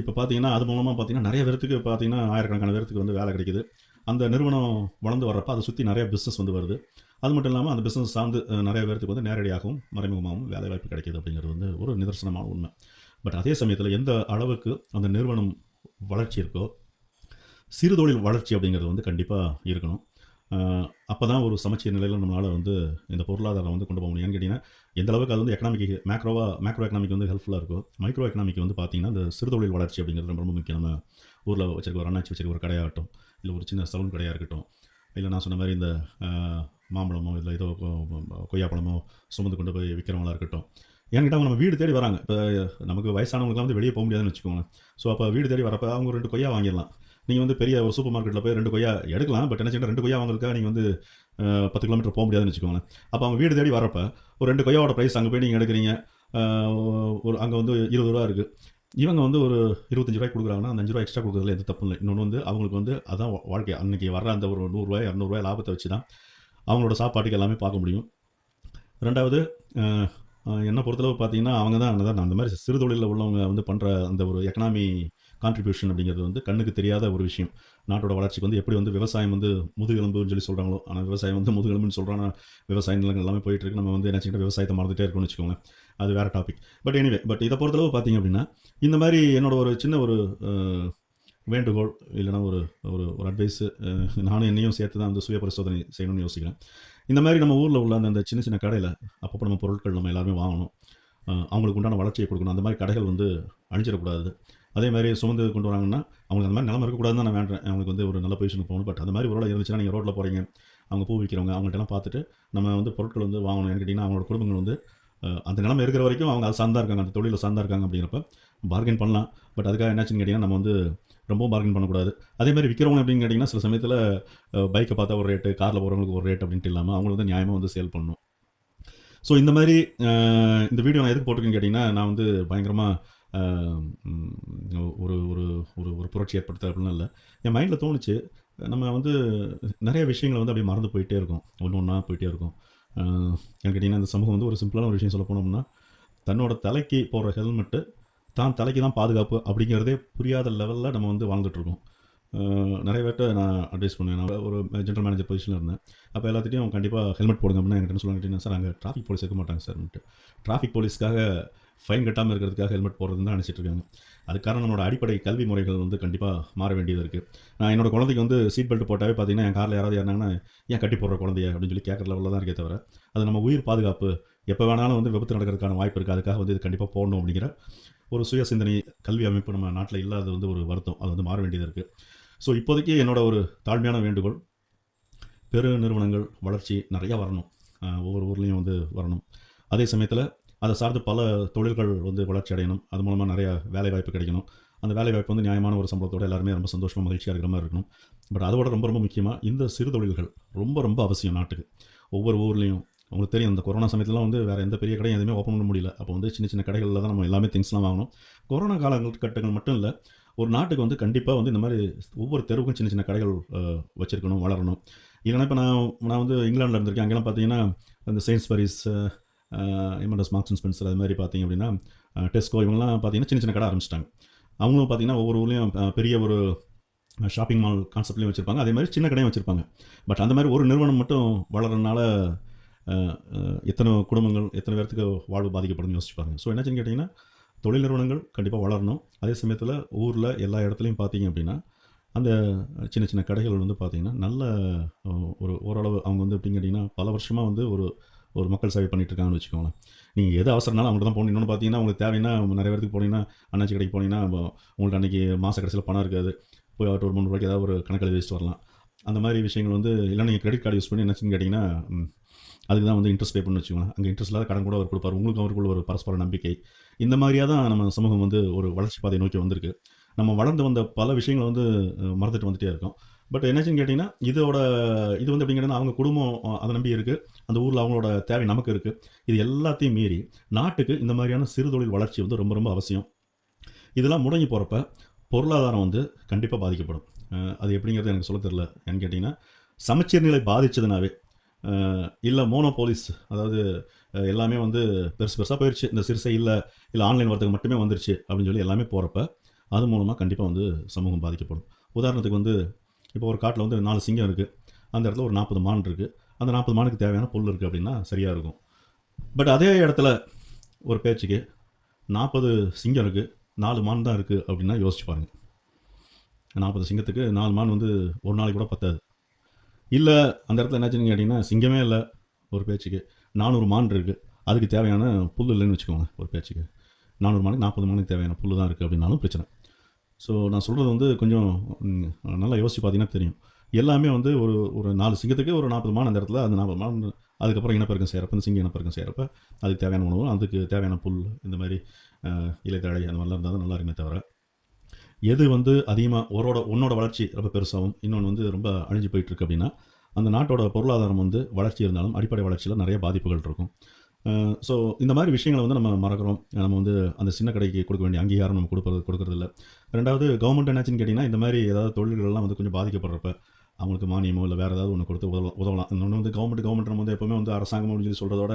இப்போ பார்த்தீங்கன்னா அது மூலமாக பார்த்தீங்கன்னா நிறைய பேர்த்துக்கு பார்த்தீங்கன்னா ஆயிரக்கணக்கான பேர்த்துக்கு வந்து வேலை கிடைக்குது. அந்த நிறுவனம் வளர்ந்து வர்றப்ப அதை சுற்றி நிறைய பிஸ்னஸ் வந்து வருது. அது மட்டும் இல்லாமல் அந்த பிஸ்னஸ் சார்ந்து நிறைய பேர்த்துக்கு வந்து நேரடியாகவும் மறைமுகமாகவும் வேலை வாய்ப்பு கிடைக்கிது அப்படிங்கிறது வந்து ஒரு நிதர்சனமான உண்மை. பட் அதே சமயத்தில் எந்த அளவுக்கு அந்த நிறுவனம் வளர்ச்சி இருக்கோ சிறுதொழில் வளர்ச்சி அப்படிங்கிறது வந்து கண்டிப்பாக இருக்கணும். அப்போ தான் ஒரு சமச்சீர் நிலையில் நம்மளால் வந்து இந்த பொருளாதாரம் வந்து கொண்டு போக முடியும். ஏன்னு கேட்டிங்கன்னா எந்த அளவுக்கு அது வந்து எக்கனாமிக்கு மேக்ரோவா மேக்ரோ எக்கனாமிக் வந்து ஹெல்ப்ஃபுல்லாக இருக்கும் மைக்ரோ எக்கனாமிக் வந்து பார்த்தீங்கன்னா இந்த சிறுதொழில் வளர்ச்சி அப்படிங்கிறது ரொம்ப முக்கியம் நம்ம ஊரில் வச்சிருக்க ஒரு அண்ணாச்சி வச்சிருக்க ஒரு கடையாகட்டும் இல்லை ஒரு சின்ன சலூன் கடையாக இருக்கட்டும் இல்லை நான் சொன்ன மாதிரி இந்த மாம்பழமோ இல்லை ஏதோ கொய்யாப்பழமோ சுமந்து கொண்டு போய் விற்கிறவங்களா இருக்கட்டும். ஏன்னு அவங்க நம்ம வீடு தேடி வராங்க. இப்போ நமக்கு வயசானவங்களுக்குலாம் வந்து வெளியே போக முடியாதுன்னு வச்சுக்கோங்க. ஸோ அப்போ வீடு தேடி வரப்போ அவங்க ரெண்டு கொய்யா வாங்கிடலாம். நீங்கள் வந்து பெரிய ஒரு சூப்பர் மார்க்கெட்டில் போய் ரெண்டு கொய்யா எடுக்கலாம். பட் என்ன செய்யணும் ரெண்டு கொய்யா வாங்குறதுக்காக நீங்கள் வந்து பத்து கிலோமீட்டர் போக முடியாதுன்னு வச்சுக்கோங்களேன். அப்போ அவங்க வீடு தேடி வரப்போ ஒரு ரெண்டு கொய்யாவோட ப்ரைஸ் அங்கே போய் நீங்கள் எடுக்கிறீங்க. ஒரு அங்கே வந்து இருபது ரூபா இருக்குது இவங்க வந்து ஒரு இருபத்தஞ்சு ரூபாய் கொடுக்குறாங்கன்னா அந்த அஞ்சு ரூபாய் எக்ஸ்ட்ரா கொடுக்குறதுல எந்த தப்பு இல்லை. இன்னொன்று வந்து அவங்களுக்கு வந்து அதான் வாழ்க்கை. அன்றைக்கி வர்ற அந்த ஒரு நூறுரூவாய் இரநூறுவாய் லாபத்தை வச்சு தான் அவங்களோட சாப்பாட்டுக்கு எல்லாமே பார்க்க முடியும். ரெண்டாவது என்னை பொறுத்தளவு பார்த்தீங்கன்னா அவங்க தான் அந்த அந்த மாதிரி சிறு தொழிலில் உள்ளவங்க வந்து பண்ணுற அந்த ஒரு எக்கனாமி கான்ட்ரிபியூஷன் அப்படிங்கிறது வந்து கண்ணுக்கு தெரியாத ஒரு விஷயம். நாட்டோட வளர்ச்சிக்கு வந்து எப்படி வந்து விவசாயம் வந்து முதுகெலும்புன்னு சொல்லி சொல்கிறாங்களோ ஆனால் விவசாயம் வந்து முதுகெலும்புன்னு சொல்கிறாங்க விவசாய நிலங்கள் எல்லாமே போயிட்டு இருக்கு. நம்ம வந்து என்ன விவசாயத்தை மறந்துட்டே இருக்கணும்னு வச்சுக்கோங்க. அது வேறு டாபிக் பட் எனிவே பட் இதை பொறுத்தளவு பார்த்தீங்க அப்படின்னா இந்த மாதிரி என்னோட ஒரு சின்ன ஒரு வேண்டுகோள் இல்லைன்னா ஒரு ஒரு ஒரு அட்வைஸு நானும் என்னையும் சேர்த்து தான் வந்து சுய பரிசோதனை செய்யணும்னு யோசிக்கிறேன். இந்த மாதிரி நம்ம ஊரில் உள்ள அந்த அந்த சின்ன சின்ன கடையில் அப்பப்போ நம்ம பொருட்கள் நம்ம எல்லாருமே வாங்கணும். அவங்களுக்கு உண்டான வளர்ச்சியை கொடுக்கணும். அந்த மாதிரி கடைகள் வந்து அழிஞ்சிடக்கூடாது. அதே மாதிரி சுமந்து கொண்டு வராங்கன்னா அவங்களுக்கு அந்த மாதிரி நிலம இருக்கக்கூடாதுன்னு தான் நான் வேண்டேன் அவங்களுக்கு வந்து ஒரு நல்ல பொசிஷனுக்கு போகணும். பட் அந்த மாதிரி ஒரு இருந்துச்சுன்னா நீங்கள் ரோட்டில் போகிறீங்க அவங்க பூ விற்கிறவங்க அவங்கள்ட்டலாம் பார்த்துட்டு நம்ம வந்து பொருட்கள் வந்து வாங்கணும். ஏன்னு கேட்டிங்கன்னா அவங்களோட குடும்பங்கள் வந்து அந்த நிலம இருக்கிற வரைக்கும் அவங்க அது சார்ந்தா இருக்காங்க. அந்த தொழிலில் சார்ந்தா இருக்காங்க அப்படிங்கிறப்ப பார்கெயின் பண்ணலாம். பட் அதுக்காக என்னாச்சுன்னு கேட்டிங்கன்னா நம்ம வந்து ரொம்பவும் பார்கன் பண்ணக்கூடாது. அதே மாதிரி விற்கிறவங்க அப்படின்னு கேட்டிங்கன்னா சில சமயத்தில் பைக்கை பார்த்தா ஒரு ரேட்டு காரில் போகிறவங்களுக்கு ஒரு ரேட் அப்படின்ட்டு இல்லாமல் அவங்களுக்கு வந்து நியாயமாக வந்து சேல் பண்ணணும். ஸோ இந்த மாதிரி இந்த வீடியோ நான் எதுக்கு போட்டிருக்கேன்னு கேட்டிங்கன்னா நான் வந்து பயங்கரமாக ஒரு ஒரு ஒரு ஒரு புரட்சி ஏற்படுத்த அப்படின்னு இல்லை. என் மைண்டில் தோணுச்சு நம்ம வந்து நிறைய விஷயங்களை வந்து அப்படியே மறந்து போயிட்டே இருக்கும். ஒன்று ஒன்றா போயிட்டே இருக்கும். எனக்கு கேட்டிங்கன்னா இந்த சமூகம் வந்து ஒரு சிம்பிளான ஒரு விஷயம் சொல்ல போனோம்னா தன்னோட தலைக்கு போடுற ஹெல்மெட்டு தான் தலைக்கு தான் பாதுகாப்பு அப்படிங்கிறதே புரியாத லெவலில் நம்ம வந்து வாழ்ந்துட்டுருக்கோம் நிறைய பேர்ட்ட நான் அட்வைஸ் பண்ணுவேன் நான் ஒரு ஜென்ரல் மேனேஜர் பொசிஷனில் இருந்தேன். அப்போ எல்லாத்திட்டையும் கண்டிப்பாக ஹெல்மெட் போடுங்க அப்படின்னா என்கிட்ட என்ன சொல்லுவாங்க சார் அங்கே டிராஃபிக் போலீஸ் இருக்க மாட்டாங்க சார் டிராஃபிக் போலீஸ்க்காக ஃபைன் கட்டாமல் இருக்கிறதுக்காக ஹெல்மெட் போடுறதுன்னு தான் நினச்சிட்டு இருக்காங்க. அதுக்கான நம்மளோட அடிப்படை கல்வி முறைகள் வந்து கண்டிப்பாக மாற வேண்டியது இருக்குது நான் என்னோட குழந்தைக்கு வந்து சீட் பெல்ட் போட்டாவே பார்த்தீங்கன்னா என் காரில் யாராவது ஏறினாங்கன்னா ஏன் கட்டி போடுற குழந்தைய? அப்படின்னு சொல்லி கேட்குற லெவலில் தான் இருக்கே தவிர அது நம்ம உயிர் பாதுகாப்பு எப்போ வேணாலும் வந்து விபத்து நடக்கிறதுக்கான வாய்ப்பு இருக்குது அதுக்காக வந்து இது கண்டிப்பாக போடணும் அப்படிங்கிற ஒரு சுய சிந்தனை கல்வி அமைப்பு நம்ம நாட்டில் இல்லாத வந்து ஒரு வருத்தம். அது வந்து மாற வேண்டியது இருக்குது ஸோ இப்போதைக்கு என்னோட ஒரு தாழ்மையான வேண்டுகோள் பெரு நிறுவனங்கள் வளர்ச்சி நிறையா வரணும். ஒவ்வொரு ஊர்லேயும் வந்து வரணும். அதே சமயத்தில் அதை சார்ந்து பல தொழில்கள் வந்து வளர்ச்சி அடையணும். அது மூலமாக நிறையா வேலை வாய்ப்பு கிடைக்கணும். அந்த வேலை வாய்ப்பு வந்து நியாயமான ஒரு சம்பளத்தோட எல்லாருமே ரொம்ப சந்தோஷமாக மகிழ்ச்சியாக இருக்கிற மாதிரி இருக்கணும். பட் அதோட ரொம்ப ரொம்ப முக்கியமாக இந்த சிறு தொழில்கள் ரொம்ப ரொம்ப அவசியம் நாட்டுக்கு. ஒவ்வொரு ஊர்லேயும் உங்களுக்கு தெரியும் இந்த கொரோனா சமயத்துலாம் வந்து வேறு எந்த பெரிய கடையும் எதுவுமே ஓப்பன் பண்ண முடியல. அப்போ வந்து சின்ன சின்ன கடைகளில் தான் நம்ம எல்லாமே திங்ஸ்லாம் வாங்கணும் கொரோனா காலங்கள் கட்டங்கள் மட்டும் இல்லை ஒரு நாட்டுக்கு வந்து கண்டிப்பாக வந்து இந்த மாதிரி ஒவ்வொரு தெருவுக்கும் சின்ன சின்ன கடைகள் வச்சுருக்கணும் வளரணும். இல்லைன்னா இப்போ நான் நான் வந்து இங்கிலாண்டில் இருந்திருக்கேன். அங்கெல்லாம் பார்த்தீங்கன்னா இந்த Sainsbury's M and S Marks and Spencer அது மாதிரி பார்த்தீங்க அப்படின்னா டெஸ்கோ இவங்கெல்லாம் பார்த்தீங்கன்னா சின்ன சின்ன கடை ஆரம்பிச்சிட்டாங்க. அவங்களும் பார்த்தீங்கன்னா ஒவ்வொரு ஊர்லேயும் பெரிய ஒரு ஷாப்பிங் மால் கான்செப்ட்லேயும் வச்சுருப்பாங்க. அதே மாதிரி சின்ன கடையும் வச்சுருப்பாங்க. பட் அந்த மாதிரி ஒரு நிறுவனம் மட்டும் வளர்றதுனால எத்தனை குடும்பங்கள் எத்தனை பேர்த்துக்கு வாழ்வு பாதிக்கப்படும்னு யோசிச்சு பாருங்கள் ஸோ என்னாச்சுன்னு கேட்டிங்கன்னா தொழில் நிறுவனங்கள் கண்டிப்பாக வளரணும். அதே சமயத்தில் ஊரில் எல்லா இடத்துலையும் பார்த்தீங்க அப்படின்னா அந்த சின்ன சின்ன கடைகள் வந்து பார்த்திங்கன்னா நல்ல ஒரு ஓரளவு அவங்க வந்து எப்படின்னு கேட்டிங்கன்னா பல வருஷமாக வந்து ஒரு ஒரு மக்கள் சேவை பண்ணிட்டு இருக்காங்கன்னு வச்சுக்கோங்களேன். நீங்கள் எது அவசரம்னாலும் அவங்க தான் போகணும். இன்னொன்று பார்த்தீங்கன்னா உங்களுக்கு தேவைன்னா நிறைய பேருக்கு போனீங்கன்னா அண்ணாச்சி கடைக்கு போனீங்கன்னா உங்கள்ட்ட உங்களுக்கு அன்றைக்கி மாத கடைசியில் பணம் இருக்காது. போய் அவர்கிட்ட ஒரு மூணு ரூபாய்க்கு ஏதாவது ஒரு கணக்கில் வச்சுட்டு வரலாம். அந்த மாதிரி விஷயங்கள் வந்து இல்லை நீங்கள் கிரெடிட் கார்டு யூஸ் பண்ணி என்னச்சுன்னு கேட்டிங்கன்னா அதுக்கு தான் வந்து இன்ட்ரெஸ்ட் பே பண்ணி வச்சுக்கோங்க அங்கே இன்ட்ரெஸ்ட் இல்லாத கடன் கூட அவர் கொடுப்பார். உங்களுக்கு அவருக்குள்ள ஒரு பரஸ்பர நம்பிக்கை. இந்த மாதிரியாக தான் நம்ம சமூகம் வந்து ஒரு வளர்ச்சி பாதையை நோக்கி வந்திருக்கு. நம்ம வளர்ந்து வந்த பல விஷயங்களை வந்து மறந்துட்டு வந்துகிட்டே இருக்கோம். பட் என்னாச்சுன்னு கேட்டிங்கன்னா இதோட இது வந்து எப்படிங்கிறது அவங்க குடும்பம் அதை நம்பி இருக்குது அந்த ஊரில் அவங்களோட தேவை நமக்கு இருக்குது இது எல்லாத்தையும் மீறி நாட்டுக்கு இந்த மாதிரியான சிறு தொழில் வளர்ச்சி வந்து ரொம்ப ரொம்ப அவசியம். இதெல்லாம் முடங்கி போகிறப்ப பொருளாதாரம் வந்து கண்டிப்பாக பாதிக்கப்படும். அது எப்படிங்கிறது எனக்கு சொல்ல தெரில ஏன்னு கேட்டிங்கன்னா சமச்சீர் நிலை பாதிச்சதுனாவே இல்லை மோனோபோலிஸ் அதாவது எல்லாமே வந்து பெருசு பெருசாக போயிடுச்சு இந்த சிறுசை இல்லை இல்லை ஆன்லைன் வர்த்தகம் மட்டுமே வந்துருச்சு அப்படின்னு சொல்லி எல்லாமே போகிறப்ப அது மூலமாக கண்டிப்பாக வந்து சமூகம் பாதிக்கப்படும். உதாரணத்துக்கு வந்து இப்போ ஒரு காட்டில் வந்து நாலு சிங்கம் இருக்குது அந்த இடத்துல ஒரு நாற்பது மான் இருக்குது அந்த நாற்பது மானுக்கு தேவையான புல் இருக்குது அப்படின்னா சரியாக இருக்கும். பட் அதே இடத்துல ஒரு பேச்சுக்கு நாற்பது சிங்கம் இருக்குது நாலு மான் தான் இருக்குது அப்படின்னா யோசிச்சு பாருங்கள் நாற்பது சிங்கத்துக்கு நாலு மான் வந்து ஒரு நாளைக்கு கூட பத்தாது. இல்லை அந்த இடத்துல என்னாச்சுன்னு கேட்டிங்கன்னா சிங்கமே இல்லை ஒரு பேச்சுக்கு. நானூறு மான் இருக்குது அதுக்கு தேவையான புல் இல்லைன்னு வச்சுக்கோங்க ஒரு பேச்சுக்கு. நானூறு மானுக்கு நாற்பது மானுக்கு தேவையான புல் தான் இருக்குது அப்படின்னாலும் பிரச்சனை. ஸோ நான் சொல்கிறது வந்து கொஞ்சம் நல்லா யோசிச்சு பார்த்தீங்கன்னா தெரியும். எல்லாமே வந்து ஒரு ஒரு நாலு சிங்கத்துக்கு ஒரு நாற்பது மான் அந்த இடத்துல அந்த நாற்பது மான் அதுக்கப்புறம் இனப்பெருக்கம் செய்கிறப்ப இந்த சிங்க இனப்பெருக்கம் செய்கிறப்ப அதுக்கு தேவையான உணவு அதுக்கு தேவையான புல் இந்த மாதிரி இலை தழை அந்த மாதிரிலாம் இருந்தால் தான் நல்லா இருக்குமே தவிர எது வந்து அதிகமாக ஒரோட ஒன்னோட வளர்ச்சி ரொம்ப பெருசாகவும் இன்னொன்று வந்து ரொம்ப அழிஞ்சு போயிட்டு இருக்கு அப்படின்னா அந்த நாட்டோட பொருளாதாரம் வந்து வளர்ச்சி இருந்தாலும் அடிப்படை வளர்ச்சியில் நிறைய பாதிப்புகள் இருக்கும். ஸோ இந்த மாதிரி விஷயங்களை வந்து நம்ம மறக்கிறோம். நம்ம வந்து அந்த சின்ன கடைக்கு கொடுக்க வேண்டிய அங்கீகாரம் நம்ம கொடுக்கறது கொடுக்குறதில்ல. ரெண்டாவது கவர்மெண்ட் என்னாச்சுன்னு கேட்டிங்கன்னா இந்த மாதிரி ஏதாவது தொழில்கள்லாம் வந்து கொஞ்சம் பாதிக்கப்படுறப்ப அவங்களுக்கு மானியமோ இல்லை வேறு ஏதாவது ஒன்று கொடுத்து உதவ உதவலாம். இன்னொன்று வந்து கவர்மெண்ட் கவர்மெண்ட் நம்ம வந்து எப்போவுமே வந்து அரசாங்கம் அப்படின்னு சொல்லி சொல்கிறதோட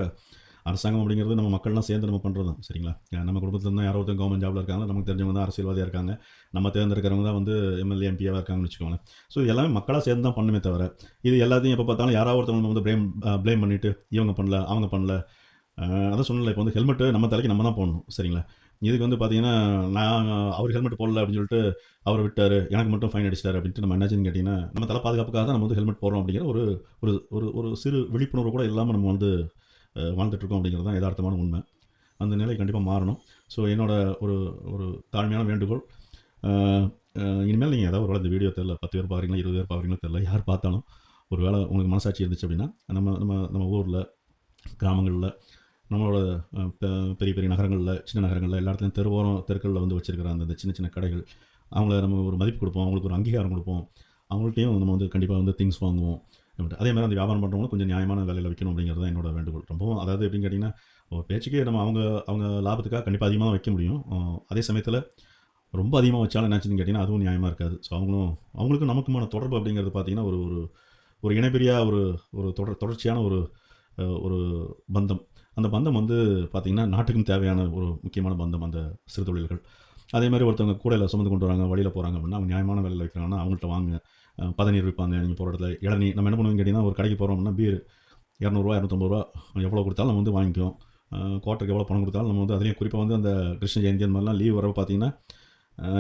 அரசாங்கம் அப்படிங்கிறது நம்ம மக்கள்லாம் சேர்ந்து நம்ம பண்ணுறது தான் சரிங்களா நம்ம குடும்பத்தில் இருந்தால் யாரோ ஒருத்தர் கவர்மெண்ட் ஜாபில் இருக்காங்க நமக்கு தெரிஞ்சவங்க தான் அரசியல்வாதியாக இருக்காங்க. நம்ம தேர்ந்தெடுக்கிறவங்க தான் வந்து எம்எல்ஏ எம்பியாக இருக்காங்கன்னு வச்சுக்கோங்களேன். ஸோ எல்லாமே மக்களாக சேர்ந்து தான் பண்ணுமே தவிர இது எல்லாத்தையும் எப்போ பார்த்தாலும் யாராவது ஒருத்தவங்க வந்து ப்ளேம் ப்ளேம் பண்ணிவிட்டு இவங்க பண்ணல அவங்க பண்ணல அதான் சொன்னல இப்போ வந்து ஹெல்மெட்டு நம்ம தலைக்கு நம்ம தான் போடணும் சரிங்களா? இதுக்கு வந்து பார்த்தீங்கன்னா நான் அவர் ஹெல்மெட் போடல அப்படின்னு சொல்லிட்டு அவர் விட்டார் எனக்கு மட்டும் ஃபைன் அடிச்சார் அப்படின்ட்டு நம்ம என்னாச்சுன்னு கேட்டிங்கன்னா நம்ம தலை பாதுகாப்புக்காக தான் நம்ம வந்து ஹெல்மெட் போடுறோம் அப்படிங்கிற ஒரு ஒரு ஒரு ஒரு சிறு விழிப்புணர்வு கூட இல்லாமல் நம்ம வந்து வாழ்ந்துட்டுருக்கோம் இருக்கோம் அப்படிங்கிறது தான் யதார்த்தமான உண்மை. அந்த நிலை கண்டிப்பாக மாறணும். ஸோ என்னோடய ஒரு ஒரு தாழ்மையான வேண்டுகோள் இனிமேல் நீங்கள் ஏதாவது ஒரு வேலை இந்த வீடியோ தெரில பத்து பேர் பார்க்குறீங்களா இருபது பேர் பார்க்குறீங்களா தெரில யார் பார்த்தாலும் ஒரு வேலை உங்களுக்கு மனசாட்சி இருந்துச்சு அப்படின்னா நம்ம நம்ம நம்ம ஊரில் கிராமங்களில் நம்மளோட பெ- பெரிய பெரிய நகரங்களில் சின்ன நகரங்களில் எல்லா இடத்துலையும் தெருவோரம் தெருக்களில் வந்து வச்சுருக்கிற அந்த சின்ன சின்ன கடைகள் அவங்கள நம்ம ஒரு மதிப்பு கொடுப்போம் அவங்களுக்கு ஒரு அங்கீகாரம் கொடுப்போம் அவங்கள்ட்டையும் நம்ம வந்து கண்டிப்பாக வந்து திங்ஸ் வாங்குவோம். அதே மாதிரி அந்த வியாபாரம் பண்ணுறவங்களும் கொஞ்சம் நியாயமான விலையில் வைக்கணும் அப்படிங்கிறது தான் என்னோட வேண்டுகோள். ரொம்பவும் அதாவது எப்படின்னு கேட்டிங்கன்னா பேச்சுக்கே நம்ம அவங்க அவங்க லாபத்துக்காக கண்டிப்பாக அதிகமாக வைக்க முடியும். அதே சமயத்தில் ரொம்ப அதிகமாக வச்சாலும் என்னாச்சுன்னு கேட்டிங்கன்னா அதுவும் நியாயமாக இருக்காது. ஸோ அவங்களும் அவங்களுக்கும் நமக்குமான தொடர்பு அப்படிங்கிறது பார்த்தீங்கன்னா ஒரு ஒரு ஒரு இணைப்பிரியா ஒரு ஒரு தொடர் தொடர்ச்சியான ஒரு ஒரு பந்தம். அந்த பந்தம் வந்து பார்த்திங்கன்னா நாட்டுக்கும் தேவையான ஒரு முக்கியமான பந்தம் அந்த சிறு தொழில்கள். அதே மாதிரி ஒருத்தவங்க கூடையில் சுமந்து கொண்டு வராங்க வழியில் போகிறாங்க அப்படின்னா அவங்க நியாயமான விலையில் வைக்கிறாங்கன்னா அவங்கள்ட்ட வாங்க பதநீர் விற்பாங்க. நீங்கள் போகிற இடத்துல இளநீ. நம்ம என்ன பண்ணுவோம் கேட்டிங்கன்னா ஒரு கடைக்கு போகிறோம் அப்படின்னா பீர் இரநூறுவா இரநூத்தம்பது ரூபா எவ்வளோ கொடுத்தாலும் நம்ம வந்து வாங்கிக்குவோம். குவார்ட்டருக்கு எவ்வளோ பணம் கொடுத்தாலும் நம்ம வந்து அதுலேயும் குறிப்பாக வந்து அந்த கிருஷ்ண ஜெயந்தி அந்த மாதிரிலாம் லீவ் வர பார்த்தீங்கன்னா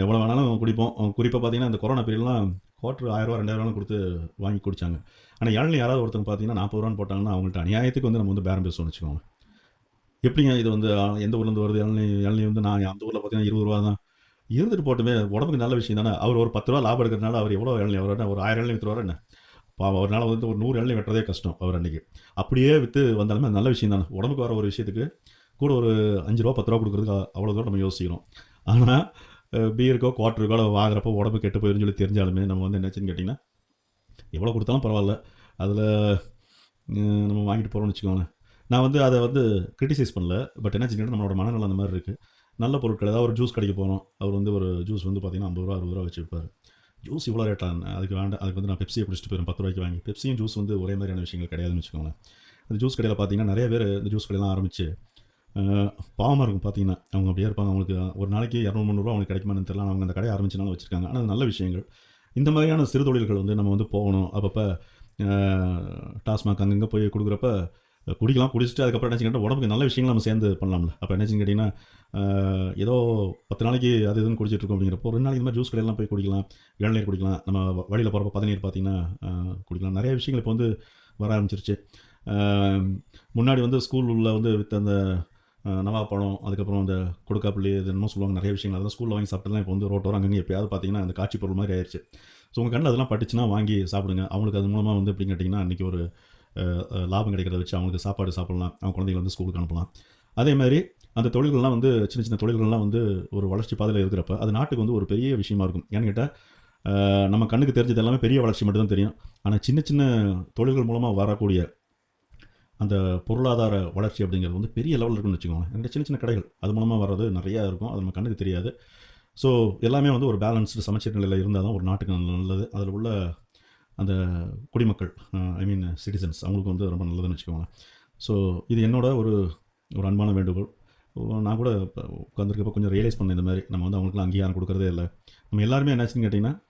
எவ்வளோ வேணாலும் குடிப்போம். குறிப்பாக பார்த்தீங்கன்னா அந்த கொரோனா பீரியட்லாம் குவார்ட்டர் ஆயிரரூவா ரெண்டாயிரம் கொடுத்து வாங்கி குடித்தாங்க ஆனால் இளநீ யாராவது ஒருத்தங்க பார்த்தீங்கன்னா நாற்பது ரூபான்னு போட்டாங்கன்னா அவங்கள்ட்ட அநியாயத்துக்கு வந்து நம்ம வந்து பேரம் பேசணும்னு வச்சுக்கோங்க. எப்படிங்க இது வந்து எந்த ஊர்லேருந்து வருது? இளநீ இளநீ வந்து நான் அந்த ஊரில் பார்த்தீங்கன்னா இருபது ரூபா தான். இருந்துட்டு போட்டுமே உடம்புக்கு நல்ல விஷயம் தானே? அவர் ஒரு பத்து ரூபா லாபம் எடுக்கிறதுனால அவர் எவ்வளோ இளநீ அவர் ஒரு ஆயிரம் இளநீ விற்றுவார் என்ன? பாவம் அவரால் வந்து ஒரு நூறு இளநீ வெட்டுறதே கஷ்டம் அவர் அன்றைக்கி அப்படியே விற்று வந்தாலுமே நல்ல விஷயம் தானே? உடம்புக்கு வர ஒரு விஷயத்துக்கு கூட ஒரு அஞ்சு ரூபா பத்து ரூபா கொடுக்குறதுக்கு அவ்வளோ தூரம் நம்ம யோசிக்கிறோம். ஆனால் பீருக்கோ குவார்ட்டருக்கோ வாங்குறப்போ உடம்பு கெட்டு போயிருன்னு சொல்லி தெரிஞ்சாலுமே நம்ம வந்து என்னாச்சுன்னு கேட்டிங்கன்னா எவ்வளோ கொடுத்தாலும் பரவாயில்ல. அதில் நம்ம வாங்கிட்டு போகிறோம்னு வச்சுக்கோங்களேன். நான் வந்து அதை வந்து கிரிட்டிசைஸ் பண்ணல. பட் என்னாச்சுன்னு கேட்டால் நம்மளோட மனநலம் அந்த மாதிரி இருக்குது நல்ல பொருட்கள் ஏதாவது ஒரு ஜூஸ் கடைக்கு போகிறோம் அவர் வந்து ஒரு ஜூஸ் வந்து பார்த்தீங்கன்னா ஐம்பது ரூபா அறுபது ரூபா வச்சு ஜூஸ் இவ்வளோ ரேட்டாக அதுக்கு வேண்டாம். அதுக்கு வந்து நான் பெப்சியை குடிச்சிட்டு போயிடும் பத்து ரூபாய்க்கு வாங்கி. பெப்சியும் ஜூஸ் வந்து ஒரே மாதிரியான விஷயங்கள் கிடையாதுன்னு வச்சுக்கோங்களேன். அந்த ஜூஸ் கடையில் பார்த்தீங்கன்னா நிறைய பேர் இந்த ஜூஸ் கடையெல்லாம் ஆரம்பித்து பாவமாக இருக்கும் பார்த்தீங்கன்னா அவங்க அப்படியே இருப்பாங்க. அவங்களுக்கு ஒரு நாளைக்கு இரநூறு முந்நூறுரூவா அவங்களுக்கு கிடைக்குமான்னு தெரியல. அவங்க அந்த கடையை ஆரம்பிச்சினாலும் வச்சுருக்காங்க. ஆனால் நல்ல விஷயங்கள். இந்த மாதிரியான சிறு தொழில்கள் வந்து நம்ம வந்து போகணும். அப்பப்போ டாஸ்மாக் அங்கங்கே போய் கொடுக்குறப்ப குடிக்கலாம் குடிச்சிட்டு அதுக்கப்புறம் என்ன உடம்புக்கு நல்ல விஷயங்கள் நம்ம சேர்ந்து பண்ணலாம்ல. அப்போ என்ன கேட்டிங்கன்னா ஏதோ பத்து நாளைக்கு அது இதுன்னு குடிச்சிட்டு இருக்கோம் அப்படிங்கிறப்போ ரெண்டு நாளைக்கு இந்த மாதிரி ஜூஸ் கடையெல்லாம் போய் குடிக்கலாம் இளநீர் குடிக்கலாம் நம்ம வழியில் போகிறப்ப பதநீர் பார்த்தீங்கன்னா குடிக்கலாம். நிறைய விஷயங்கள் இப்போ வந்து வர ஆரம்பிச்சிருச்சு. முன்னாடி வந்து ஸ்கூல் உள்ள வந்து வித் அந்த நவா நவாப்பழம் அதுக்கப்புறம் அந்த கொடுக்காப்புள்ளி இது என்ன சொல்லுவாங்க நிறைய விஷயங்கள். அதெல்லாம் ஸ்கூலில் வாங்கி சாப்பிட்டுலாம் இப்போ வந்து ரோட்டோரம் அங்கங்கே எப்பயாவது பார்த்தீங்கன்னா அந்த காட்சி பொருள் மாதிரி ஆயிடுச்சு ஸோ உங்கள் கண்ணில் அதெல்லாம் பட்டுச்சுன்னா வாங்கி சாப்பிடுங்க. அவங்களுக்கு அது மூலமாக வந்து எப்படின்னு கேட்டிங்கன்னா அன்றைக்கி ஒரு லாபம் கிடைக்கிறத வச்சு அவங்களுக்கு சாப்பாடு சாப்பிடலாம். அவங்க குழந்தைங்க வந்து ஸ்கூலுக்கு அனுப்பலாம். அதே மாதிரி அந்த தொழில்கள்லாம் வந்து சின்ன சின்ன தொழில்கள்லாம் வந்து ஒரு வளர்ச்சி பாதையில் இருக்கிறப்ப அது நாட்டுக்கு வந்து ஒரு பெரிய விஷயமா இருக்கும். ஏன்னு கேட்டால் நம்ம கண்ணுக்கு தெரிஞ்சது எல்லாமே பெரிய வளர்ச்சி மட்டும்தான் தெரியும். ஆனால் சின்ன சின்ன தொழில்கள் மூலமாக வரக்கூடிய அந்த பொருளாதார வளர்ச்சி அப்படிங்கிறது வந்து பெரிய லெவலில் இருக்குன்னு வச்சுக்கோங்க என்கிட்ட சின்ன சின்ன கடைகள் அது மூலமாக வர்றது நிறையா இருக்கும். அது நம்ம கண்ணுக்கு தெரியாது. ஸோ எல்லாமே வந்து ஒரு பேலன்ஸ்டு சமச்சீர் நிலையில் இருந்தால் தான் ஒரு நாட்டுக்கு நல்லது. அதில் உள்ள அந்த குடிமக்கள் ஐ மீன் சிட்டிசன்ஸ் அவங்களுக்கு வந்து ரொம்ப நல்லதுன்னு வச்சுக்கோங்களேன். ஸோ இது என்னோட ஒரு ஒரு அன்பான வேண்டுகோள். நான் கூட இப்போ உட்காந்துருக்கப்போ கொஞ்சம் ரியலைஸ் பண்ணேன் இந்த மாதிரி. நம்ம வந்து அவங்களுக்குலாம் அங்கீகாரம் கொடுக்குறதே இல்லை. நம்ம எல்லாருமே என்னாச்சுன்னு கேட்டிங்கன்னா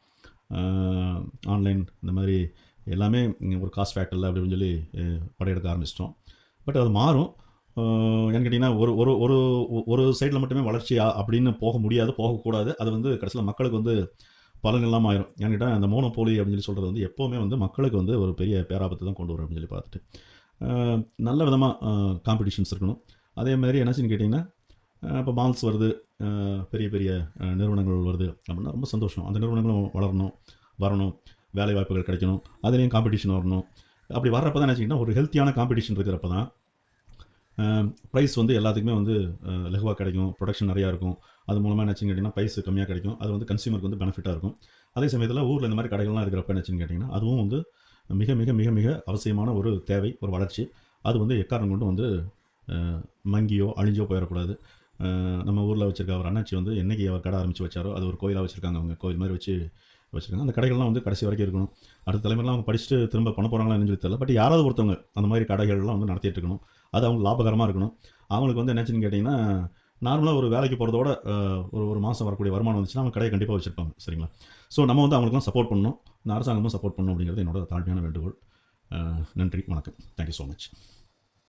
ஆன்லைன் இந்த மாதிரி எல்லாமே ஒரு காஸ்ட் ஃபேக்டரில் அப்படின்னு சொல்லி படையெடுக்க ஆரம்பிச்சிட்டோம். பட் அது மாறும். ஏன்னு கேட்டிங்கன்னா ஒரு ஒரு ஒரு ஒரு சைடில் மட்டுமே வளர்ச்சி ஆ- அப்படின்னு போக முடியாது போகக்கூடாது. அது வந்து கடைசியில் மக்களுக்கு வந்து பலன் இல்லாமல் ஆயிரும். ஏன்னிட்டா அந்த அந்த மோனோபோலி அப்படின்னு சொல்லி சொல்கிறது வந்து எப்போவுமே வந்து மக்களுக்கு வந்து ஒரு பெரிய பேராபத்தை தான் கொண்டு வரும் அப்படின்னு சொல்லி பார்த்துட்டு. நல்ல விதமாக காம்படிஷன்ஸ் இருக்கணும். அதே மாதிரி என்னாச்சுன்னு கேட்டிங்கன்னா இப்போ மால்ஸ் வருது பெரிய பெரிய நிறுவனங்கள் வருது அப்படின்னா ரொம்ப சந்தோஷம். அந்த நிறுவனங்களும் வளரணும் வரணும் வேலை வாய்ப்புகள் கிடைக்கணும் அதுலேயும் காம்படிஷன் வரணும். அப்படி வர்றப்ப தான் நினச்சிங்கன்னா ஒரு ஹெல்த்தியான காம்படிஷன் இருக்கிறப்ப தான் ப்ரைஸ் வந்து எல்லாத்துக்குமே வந்து லெகுவாக கிடைக்கும். ப்ரொடக்ஷன் நிறையா இருக்கும். அது மூலமாக என்னச்சுன்னு கேட்டிங்கன்னா ப்ரைஸ் கம்மியாக கிடைக்கும். அது வந்து கன்சியூமருக்கு வந்து பெனிஃபிட்டாக இருக்கும். அதே சமயத்தில் ஊரில் இந்த மாதிரி கடைகள்லாம் இருக்கிறப்ப என்னச்சுன்னு கேட்டிங்கன்னா அதுவும் வந்து மிக மிக மிக மிக அவசியமான ஒரு தேவை ஒரு வளர்ச்சி. அது வந்து எக்காரணம் கொண்டு வந்து மங்கியோ அழிஞ்சோ போயிடக்கூடாது நம்ம ஊரில் வச்சுருக்க அவர் அண்ணாச்சி வந்து என்னைக்கு அவர் கடை ஆரம்பித்து வச்சாரோ அது ஒரு கோயிலாக வச்சுருக்காங்க அவங்க. கோயில் மாதிரி வச்சு வச்சுருக்காங்க. அந்த கடைகள்லாம் வந்து கடைசி வரைக்கும் இருக்கணும். அடுத்த தலைமுறைலாம் அவங்க படிச்சுட்டு திரும்ப பண்ண போகிறாங்களான்னு சொல்லி தெரியல. பட் யாராவது ஒருத்தவங்க அந்த மாதிரி கடைகள்லாம் வந்து நடத்திட்டு இருக்கணும். அது அவங்களுக்கு லாபகரமாக இருக்கணும். அவங்களுக்கு வந்து என்னச்சுன்னு கேட்டிங்கன்னா நார்மலாக ஒரு வேலைக்கு போகிறதோட ஒரு ஒரு மாதம் வரக்கூடிய வருமானம் வந்துச்சுன்னா அவங்க கடையை கண்டிப்பாக வச்சுருப்பாங்க. சரிங்களா? ஸோ நம்ம வந்து அவங்களுக்குலாம் சப்போர்ட் பண்ணணும். இந்த அரசாங்கமும் சப்போர்ட் பண்ணணும் அப்படிங்கிறது என்னோட தாழ்மையான வேண்டுகோள். நன்றி. வணக்கம். Thank you so much